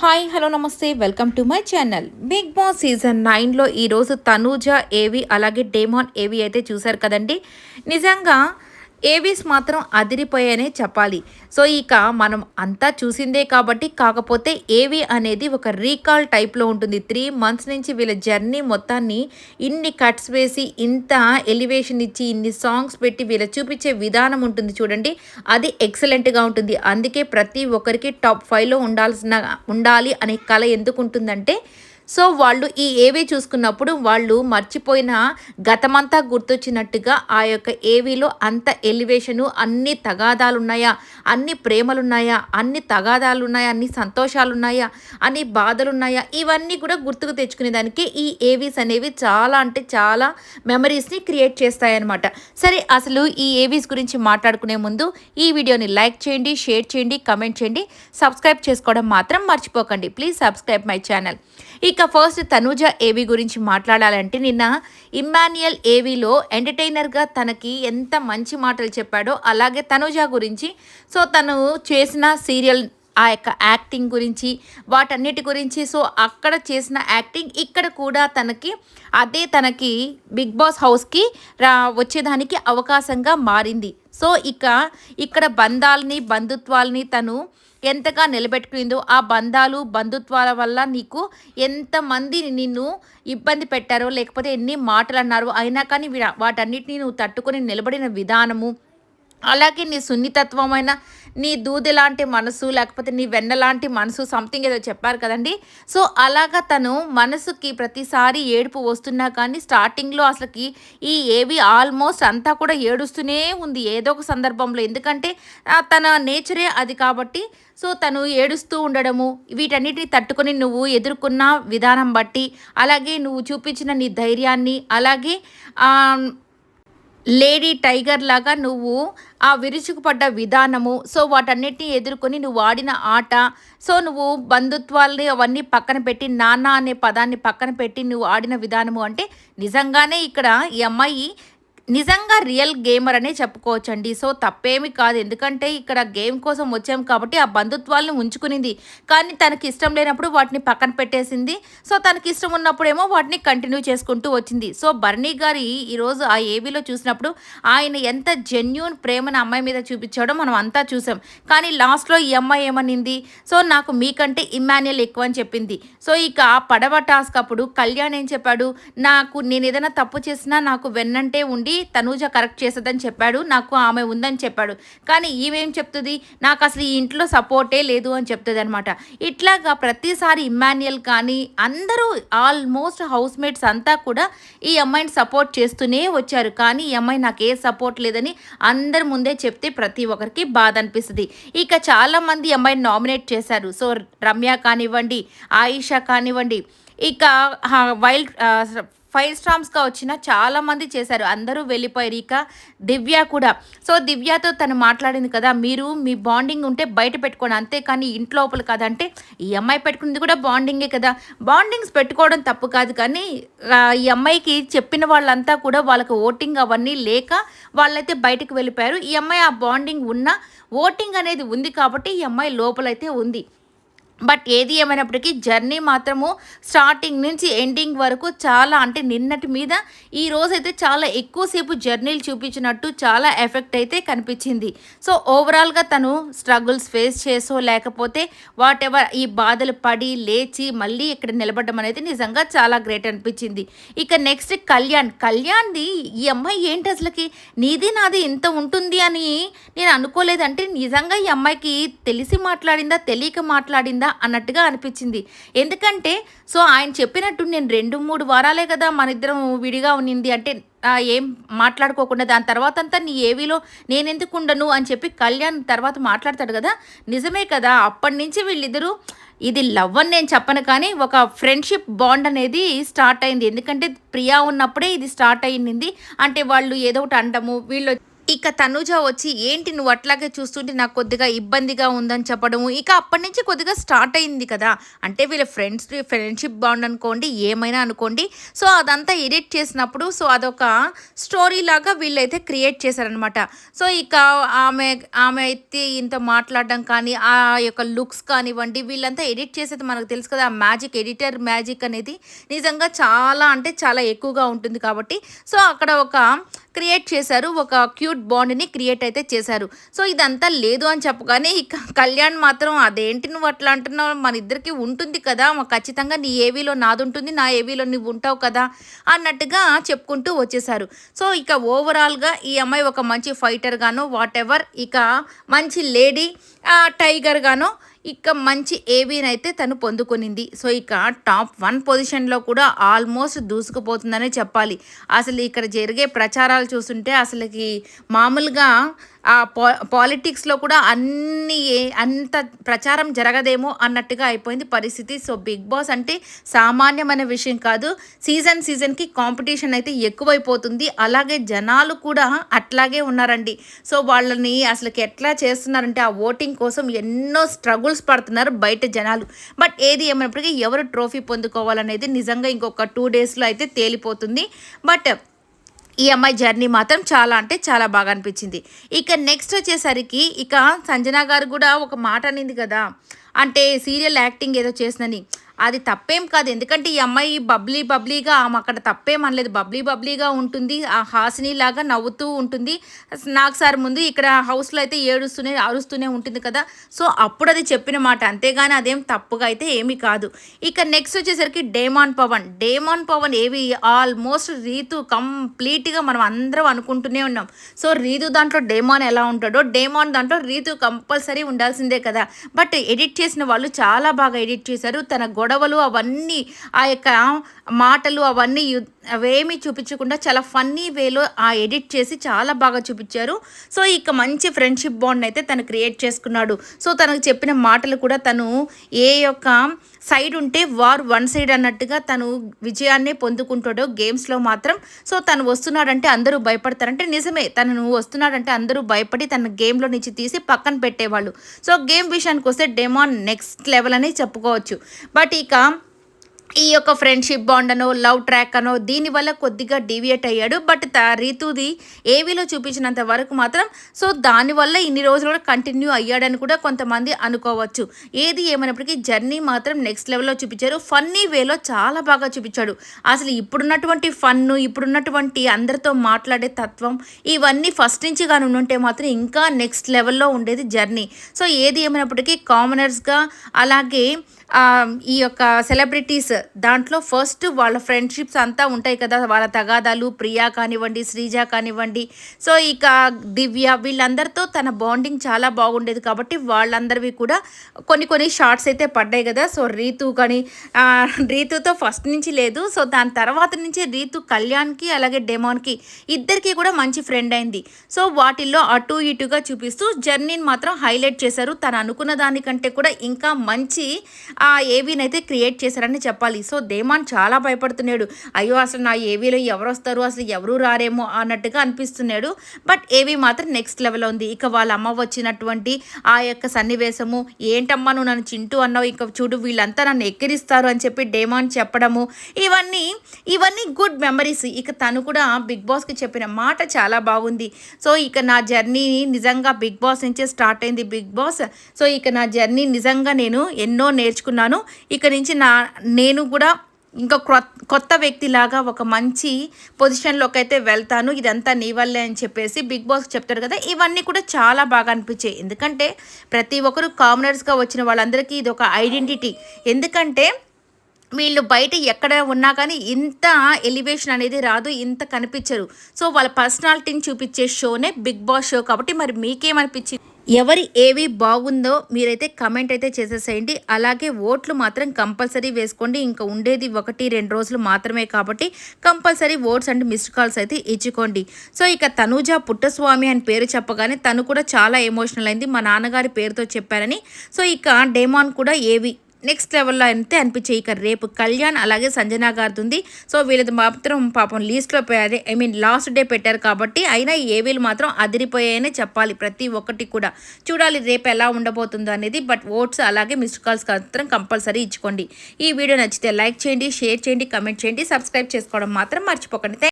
Hi hello నమస్తే. Welcome to my channel Big Boss season నైన్లో ఈరోజు తనూజ ఏవి అలాగే డేమాన్ ఏవి అయితే చూశారు కదండి? నిజంగా ఏవీస్ మాత్రం అదిరిపోయానే చెప్పాలి. సో ఇక మనం అంతా చూసిందే కాబట్టి కాకపోతే ఏవి అనేది ఒక రీకాల్ టైప్లో ఉంటుంది. త్రీ మంత్స్ నుంచి వీళ్ళ జర్నీ మొత్తాన్ని ఇన్ని కట్స్ వేసి ఇంత ఎలివేషన్ ఇచ్చి ఇన్ని సాంగ్స్ పెట్టి వీళ్ళ చూపించే విధానం ఉంటుంది చూడండి. అది ఎక్సలెంట్గా ఉంటుంది. అందుకే ప్రతి ఒక్కరికి టాప్ ఫైవ్లో ఉండాల్సిన ఉండాలి అనే కళ ఎందుకు ఉంటుందంటే సో వాళ్ళు ఈ ఏవీ చూసుకున్నప్పుడు వాళ్ళు మర్చిపోయిన గతమంతా గుర్తొచ్చినట్టుగా ఆ యొక్క ఏవీలో అంత ఎలివేషను అన్ని తగాదాలు ఉన్నాయా అన్ని ప్రేమలు ఉన్నాయా అన్ని తగాదాలు ఉన్నాయా అన్ని సంతోషాలు ఉన్నాయా అన్ని బాధలు ఉన్నాయా ఇవన్నీ కూడా గుర్తుకు తెచ్చుకునేదానికి ఈ ఏవీస్ అనేవి చాలా అంటే చాలా మెమరీస్ని క్రియేట్ చేస్తాయన్నమాట. సరే అసలు ఈ ఏవీస్ గురించి మాట్లాడుకునే ముందు ఈ వీడియోని లైక్ చేయండి షేర్ చేయండి కమెంట్ చేయండి సబ్స్క్రైబ్ చేసుకోవడం మాత్రం మర్చిపోకండి. Please subscribe my channel. ఇక ఫస్ట్ తనూజ ఏవి గురించి మాట్లాడాలంటే నిన్న ఇమ్మాన్యుయల్ ఏవీలో ఎంటర్టైనర్గా తనకి ఎంత మంచి మాటలు చెప్పాడో అలాగే తనూజ గురించి. సో తను చేసిన సీరియల్ ఆ యొక్క యాక్టింగ్ గురించి వాటన్నిటి గురించి సో అక్కడ చేసిన యాక్టింగ్ ఇక్కడ కూడా తనకి అదే తనకి బిగ్ బాస్ హౌస్కి రా వచ్చేదానికి అవకాశంగా మారింది. సో ఇక ఇక్కడ బంధాలని బంధుత్వాలని తను ఎంతగా నిలబెట్టుకుందో ఆ బంధాలు బంధుత్వాల వల్ల నీకు ఎంతమంది నిన్ను ఇబ్బంది పెట్టారో లేకపోతే ఎన్ని మాటలు అన్నారో అయినా కానీ వాటన్నిటిని నువ్వు తట్టుకొని నిలబడిన విధానము అలాగే నీ సున్నితత్వమైన నీ దూది లాంటి మనసు లేకపోతే నీ వెన్న లాంటి మనసు సంథింగ్ ఏదో చెప్పారు కదండి. సో అలాగా తను మనసుకి ప్రతిసారి ఏడుపు వస్తున్నా కానీ స్టార్టింగ్లో అసలుకి ఈ ఏవి ఆల్మోస్ట్ అంతా కూడా ఏడుస్తూనే ఉంది ఏదో ఒక సందర్భంలో. ఎందుకంటే తన నేచరే అది కాబట్టి సో తను ఏడుస్తూ ఉండడము వీటన్నిటిని తట్టుకొని నువ్వు ఎదుర్కొన్న విధానం బట్టి అలాగే నువ్వు చూపించిన నీ ధైర్యాన్ని అలాగే లేడీ టైగర్ లాగా నువ్వు ఆ విరుచుకుపడ్డ విధానము సో వాటన్నిటిని ఎదుర్కొని నువ్వు ఆడిన ఆట సో నువ్వు బంధుత్వాలని అవన్నీ పక్కన పెట్టి నాన్న అనే పదాన్ని పక్కన పెట్టి నువ్వు ఆడిన విధానము అంటే నిజంగానే ఇక్కడ ఈ అమ్మాయి నిజంగా రియల్ గేమర్ అనే చెప్పుకోవచ్చండి. సో తప్పేమి కాదు. ఎందుకంటే ఇక్కడ గేమ్ కోసం వచ్చాం కాబట్టి ఆ బంధుత్వాలను ఉంచుకునింది. కానీ తనకి ఇష్టం లేనప్పుడు వాటిని పక్కన పెట్టేసింది. సో తనకి ఇష్టం ఉన్నప్పుడేమో వాటిని కంటిన్యూ చేసుకుంటూ వచ్చింది. సో బర్నీ గారి ఈరోజు ఆ ఏవీలో చూసినప్పుడు ఆయన ఎంత జెన్యున్ ప్రేమను అమ్మాయి మీద చూపించాడో మనం అంతా చూసాం. కానీ లాస్ట్లో ఈ అమ్మాయి ఏమనింది? సో నాకు మీకంటే ఇమాన్యుల్ ఎక్కువ అని చెప్పింది. సో ఇక ఆ పడవ టాస్క్ అప్పుడు కళ్యాణ్ ఏం చెప్పాడు? నాకు నేను ఏదైనా తప్పు చేసినా నాకు వెన్నంటే ఉండి చెప్పి తనూజ కరెక్ట్ చేస్తుందని చెప్పాడు నాకు ఆమె ఉందని చెప్పాడు. కానీ ఈమెం చెప్తుంది నాకు అసలు ఈ ఇంట్లో సపోర్టే లేదు అని చెప్తుంది అనమాట ఇట్లాగా ప్రతిసారి ఇమ్మాన్యుయల్ కానీ అందరూ ఆల్మోస్ట్ హౌస్ మేట్స్ అంతా కూడా ఈ అమ్మాయిని సపోర్ట్ చేస్తూనే వచ్చారు. కానీ ఈ అమ్మాయి నాకు ఏ సపోర్ట్ లేదని అందరి ముందే చెప్తే ప్రతి ఒక్కరికి బాధ అనిపిస్తుంది. ఇక చాలామంది అమ్మాయిని నామినేట్ చేశారు. సో రమ్య కానివ్వండి ఆయిషా కానివ్వండి ఇక వైల్డ్ ఫైవ్ స్టామ్స్గా వచ్చిన చాలామంది చేశారు. అందరూ వెళ్ళిపోయారు. ఇక దివ్య కూడా. సో దివ్యతో తను మాట్లాడింది కదా మీరు మీ బాండింగ్ ఉంటే బయట పెట్టుకోండి. అంతేకాని ఇంట్లో లోపల కాదంటే ఈ అమ్మాయి పెట్టుకున్నది కూడా బాండింగే కదా. బాండింగ్స్ పెట్టుకోవడం తప్పు కాదు. కానీ ఈ అమ్మాయికి చెప్పిన వాళ్ళంతా కూడా వాళ్ళకి ఓటింగ్ అవన్నీ లేక వాళ్ళైతే బయటకు వెళ్ళిపోయారు. ఈ అమ్మాయి ఆ బాండింగ్ ఉన్న ఓటింగ్ అనేది ఉంది కాబట్టి ఈ అమ్మాయి లోపలైతే ఉంది. బట్ ఏది ఏమైనప్పటికీ జర్నీ మాత్రము స్టార్టింగ్ నుంచి ఎండింగ్ వరకు చాలా అంటే నిన్నటి మీద ఈ రోజైతే చాలా ఎక్కువసేపు జర్నీలు చూపించినట్టు చాలా ఎఫెక్ట్ అయితే కనిపించింది. సో ఓవరాల్గా తను స్ట్రగుల్స్ ఫేస్ చేసో లేకపోతే వాట్ ఎవర్ ఈ బాధలు పడి లేచి మళ్ళీ ఇక్కడ నిలబడడం అనేది నిజంగా చాలా గ్రేట్ అనిపించింది. ఇక నెక్స్ట్ కళ్యాణ్. కళ్యాణ్ది ఈ అమ్మాయి ఏంటి అసలుకి? నీది నాది ఇంత ఉంటుంది అని నేను అనుకోలేదంటే నిజంగా ఈ అమ్మాయికి తెలిసి మాట్లాడిందా తెలియక మాట్లాడిందా? అన్నట్టుగా అనిపించింది. ఎందుకంటే సో ఆయన చెప్పినట్టు నేను రెండు మూడు వారాలే కదా మన ఇద్దరం విడిగా ఉన్నింది. అంటే ఏం మాట్లాడుకోకుండా దాని తర్వాత అంతా నీ ఏవిలో నేనెందుకు ఉండను అని చెప్పి కళ్యాణ్ తర్వాత మాట్లాడతాడు కదా. నిజమే కదా అప్పటి నుంచి వీళ్ళిద్దరూ ఇది లవ్ అని నేను చెప్పను కానీ ఒక ఫ్రెండ్షిప్ బాండ్ అనేది స్టార్ట్ అయింది. ఎందుకంటే ప్రియా ఉన్నప్పుడే ఇది స్టార్ట్ అయింది అంటే వాళ్ళు ఏదో ఒకటి అండము వీళ్ళు ఇక తనుజ వచ్చి ఏంటి నువ్వు అట్లాగే చూస్తుంటే నాకు కొద్దిగా ఇబ్బందిగా ఉందని చెప్పడము? ఇక అప్పటి నుంచి కొద్దిగా స్టార్ట్ అయింది కదా. అంటే వీళ్ళ ఫ్రెండ్స్ ఫ్రెండ్షిప్ బాండ్ అనుకోండి ఏమైనా అనుకోండి. సో అదంతా ఎడిట్ చేసినప్పుడు సో అదొక స్టోరీ లాగా వీళ్ళైతే క్రియేట్ చేశారనమాట సో ఇక ఆమె ఆమె అయితే ఇంత మాట్లాడడం కానీ ఆ యొక్క లుక్స్ కానివ్వండి వీళ్ళంతా ఎడిట్ చేసేది మనకు తెలుసు కదా. ఆ మ్యాజిక్ ఎడిటర్ మ్యాజిక్ అనేది నిజంగా చాలా అంటే చాలా ఎక్కువగా ఉంటుంది కాబట్టి. సో అక్కడ ఒక క్రియేట్ చేశారు ఒక క్యూట్ బాండ్ని క్రియేట్ అయితే చేశారు. సో ఇదంతా లేదు అని చెప్పగానే ఇక కళ్యాణ్ మాత్రం అదేంటి నువ్వు అట్లా అంటున్నావు? మన ఇద్దరికి ఉంటుంది కదా ఖచ్చితంగా నీ ఏవీలో నాది ఉంటుంది నా ఏవీలో నువ్వు ఉంటావు కదా అన్నట్టుగా చెప్పుకుంటూ వచ్చేసారు సో ఇక ఓవరాల్గా ఈ అమ్మాయి ఒక మంచి ఫైటర్ గాను వాట్ ఎవర్ ఇక మంచి లేడీ టైగర్ గాను ఇక మంచి ఏవీని తను పొందుకునింది. సో ఇక టాప్ వన్ పొజిషన్లో కూడా ఆల్మోస్ట్ దూసుకుపోతుందనే చెప్పాలి. అసలు ఇక్కడ జరిగే ప్రచారాలు చూస్తుంటే అసలుకి మామూలుగా ఆ పా పాలిటిక్స్లో కూడా అన్ని అంత ప్రచారం జరగదేమో అన్నట్టుగా అయిపోయింది పరిస్థితి. సో బిగ్ బాస్ అంటే సామాన్యమైన విషయం కాదు. సీజన్ సీజన్కి కాంపిటీషన్ అయితే ఎక్కువైపోతుంది. అలాగే జనాలు కూడా అట్లాగే ఉన్నారండి. సో వాళ్ళని అసలుకి ఎట్లా చేస్తున్నారంటే ఆ ఓటింగ్ కోసం ఎన్నో స్ట్రగుల్స్ పడుతున్నారు బయట జనాలు. బట్ ఏది ఏమైనప్పటికీ ఎవరు ట్రోఫీ పొందుకోవాలనేది నిజంగా ఇంకొక టూ డేస్లో అయితే తేలిపోతుంది. బట్ ఈ అమ్మాయి జర్నీ మాత్రం చాలా అంటే చాలా బాగా అనిపించింది. ఇక నెక్స్ట్ వచ్చేసరికి ఇక సంజన గారు కూడా ఒక మాట అనింది కదా. అంటే సీరియల్ యాక్టింగ్ ఏదో చేసినని అది తప్పేం కాదు. ఎందుకంటే ఈ అమ్మాయి బబ్లీ బబ్లీగా ఆమె అక్కడ తప్పేం అనలేదు. బబ్లీ బబ్లీగా ఉంటుంది. ఆ హాసిని లాగా నవ్వుతూ ఉంటుంది. నాకు సార్ ముందు ఇక్కడ హౌస్లో అయితే ఏడుస్తూనే అరుస్తూనే ఉంటుంది కదా. సో అప్పుడు అది చెప్పిన మాట. అంతేగాని అదేం తప్పుగా అయితే ఏమీ కాదు. ఇక నెక్స్ట్ వచ్చేసరికి డేమాన్ పవన్. డేమాన్ పవన్ ఏవి? ఆల్మోస్ట్ రీతు కంప్లీట్గా మనం అందరం అనుకుంటూనే ఉన్నాం. సో రీతు దాంట్లో డేమాన్ ఎలా ఉంటాడో డేమాన్ దాంట్లో రీతు కంపల్సరీ ఉండాల్సిందే కదా. బట్ ఎడిట్ చేసిన వాళ్ళు చాలా బాగా ఎడిట్ చేశారు. తన గొడవ గొడవలు అవన్నీ ఆ యొక్క మాటలు అవన్నీ అవేమీ చూపించకుండా చాలా ఫన్నీ వేలో ఆ ఎడిట్ చేసి చాలా బాగా చూపించారు. సో ఇక మంచి ఫ్రెండ్షిప్ బాండ్ అయితే తను క్రియేట్ చేసుకున్నాడు. సో తనకు చెప్పిన మాటలు కూడా తను ఏ యొక్క సైడ్ ఉంటే వార్ వన్ సైడ్ అన్నట్టుగా తను విజయాన్నే పొందుకుంటాడో గేమ్స్లో మాత్రం. సో తను వస్తున్నాడంటే అందరూ భయపడతారంటే నిజమే. తను వస్తున్నాడంటే అందరూ భయపడి తన గేమ్లో నుంచి తీసి పక్కన పెట్టేవాళ్ళు. సో గేమ్ విషయానికి వస్తే డెమాన్ నెక్స్ట్ లెవెల్ అని చెప్పుకోవచ్చు. బట్ ఇక ఈ యొక్క ఫ్రెండ్షిప్ బాండ్ అనో లవ్ ట్రాక్ అనో దీనివల్ల కొద్దిగా డీవియేట్ అయ్యాడు. బట్ రీతుది ఏవీలో చూపించినంత వరకు మాత్రం సో దానివల్ల ఇన్ని రోజులు కూడా కంటిన్యూ అయ్యాడని కూడా కొంతమంది అనుకోవచ్చు. ఏది ఏమైనప్పటికీ జర్నీ మాత్రం నెక్స్ట్ లెవెల్లో చూపించారు. ఫన్నీ వేలో చాలా బాగా చూపించాడు. అసలు ఇప్పుడున్నటువంటి ఫన్ను ఇప్పుడున్నటువంటి అందరితో మాట్లాడే తత్వం ఇవన్నీ ఫస్ట్ నుంచి కానీ ఉంటే మాత్రం ఇంకా నెక్స్ట్ లెవెల్లో ఉండేది జర్నీ. సో ఏది ఏమైనప్పటికీ కామనర్స్గా అలాగే ఈ యొక్క సెలబ్రిటీస్ దాంట్లో ఫస్ట్ వాళ్ళ ఫ్రెండ్షిప్స్ అంతా ఉంటాయి కదా. వాళ్ళ తగాదాలు ప్రియా కానివ్వండి శ్రీజ కానివ్వండి. సో ఇక దివ్య వీళ్ళందరితో తన బాండింగ్ చాలా బాగుండేది కాబట్టి వాళ్ళందరివి కూడా కొన్ని కొన్ని షార్ట్స్ అయితే పడ్డాయి కదా. సో రీతు కానీ రీతుతో ఫస్ట్ నుంచి లేదు. సో దాని తర్వాత నుంచి రీతు కళ్యాణ్కి అలాగే డెమాన్కి ఇద్దరికి కూడా మంచి ఫ్రెండ్ అయింది. సో వాటిల్లో అటు ఇటుగా చూపిస్తూ జర్నీని మాత్రం హైలైట్ చేశారు. తను అనుకున్న దానికంటే కూడా ఇంకా మంచి ఆ ఏవీనైతే క్రియేట్ చేశారని చెప్పాలి. సో దేమాన్ చాలా భయపడుతున్నాడు. అయ్యో అసలు నా ఏవీలో ఎవరు వస్తారు అసలు ఎవరు రారేమో అన్నట్టుగా అనిపిస్తున్నాడు. బట్ ఏవీ మాత్రం నెక్స్ట్ లెవెల్ ఉంది. ఇక వాళ్ళ అమ్మ వచ్చినటువంటి ఆ యొక్క సన్నివేశము ఏంటమ్మా నువ్వు నన్ను చింటూ అన్నావు? ఇంకా చూడు వీళ్ళంతా నన్ను ఎక్కిరిస్తారు అని చెప్పి డేమాన్ చెప్పడము. ఇవన్నీ ఇవన్నీ గుడ్ మెమరీస్. ఇక తను కూడా బిగ్ బాస్కి చెప్పిన మాట చాలా బాగుంది. సో ఇక నా జర్నీ నిజంగా బిగ్ బాస్ నుంచే స్టార్ట్ అయింది బిగ్ బాస్. సో ఇక నా జర్నీ నిజంగా నేను ఎన్నో నేర్చుకున్నాను. ఇక నుంచి నా నేను నేను కూడా ఇంకా కొత్త వ్యక్తిలాగా ఒక మంచి పొజిషన్లోకి అయితే వెళ్తాను. ఇదంతా నీ వల్లే అని చెప్పేసి బిగ్ బాస్ చెప్తారు కదా ఇవన్నీ కూడా చాలా బాగా అనిపించాయి. ఎందుకంటే ప్రతి ఒక్కరు కామనర్స్గా వచ్చిన వాళ్ళందరికీ ఇది ఒక ఐడెంటిటీ. ఎందుకంటే వీళ్ళు బయట ఎక్కడ ఉన్నా కానీ ఇంత ఎలివేషన్ అనేది రాదు ఇంత కనిపించరు. సో వాళ్ళ పర్సనాలిటీని చూపించే షోనే బిగ్ బాస్ షో కాబట్టి మరి మీకేమనిపించింది? ఎవరి ఏవి బాగుందో మీరైతే కమెంట్ అయితే చేసేసేయండి. అలాగే ఓట్లు మాత్రం కంపల్సరీ వేసుకోండి. ఇంకా ఉండేది ఒకటి రెండు రోజులు మాత్రమే కాబట్టి compulsory votes and missed calls అయితే ఇచ్చుకోండి. సో ఇక తనూజ పుట్టస్వామి అని పేరు చెప్పగానే తను కూడా చాలా ఎమోషనల్ అయింది. మా నాన్నగారి పేరుతో చెప్పారని. సో ఇక డేమాన్ కూడా ఏవి నెక్స్ట్ లెవెల్లో అయితే అనిపించే ఇక రేపు కళ్యాణ్ అలాగే సంజన గారిది ఉంది సో వీళ్ళది మాత్రం పాపం లీస్ట్లో అదే ఐ మీన్ లాస్ట్ డే పెట్టారు కాబట్టి అయినా ఏ వీళ్ళు మాత్రం అదిరిపోయాయని చెప్పాలి ప్రతి ఒక్కటి కూడా. చూడాలి రేపు ఎలా ఉండబోతుందో అనేది బట్ ఓట్స్ అలాగే మిస్డ్ కాల్స్ మాత్రం కంపల్సరీ ఇచ్చుకోండి. ఈ వీడియో నచ్చితే లైక్ చేయండి షేర్ చేయండి కమెంట్ చేయండి సబ్స్క్రైబ్ చేసుకోవడం మాత్రం మర్చిపోకండి.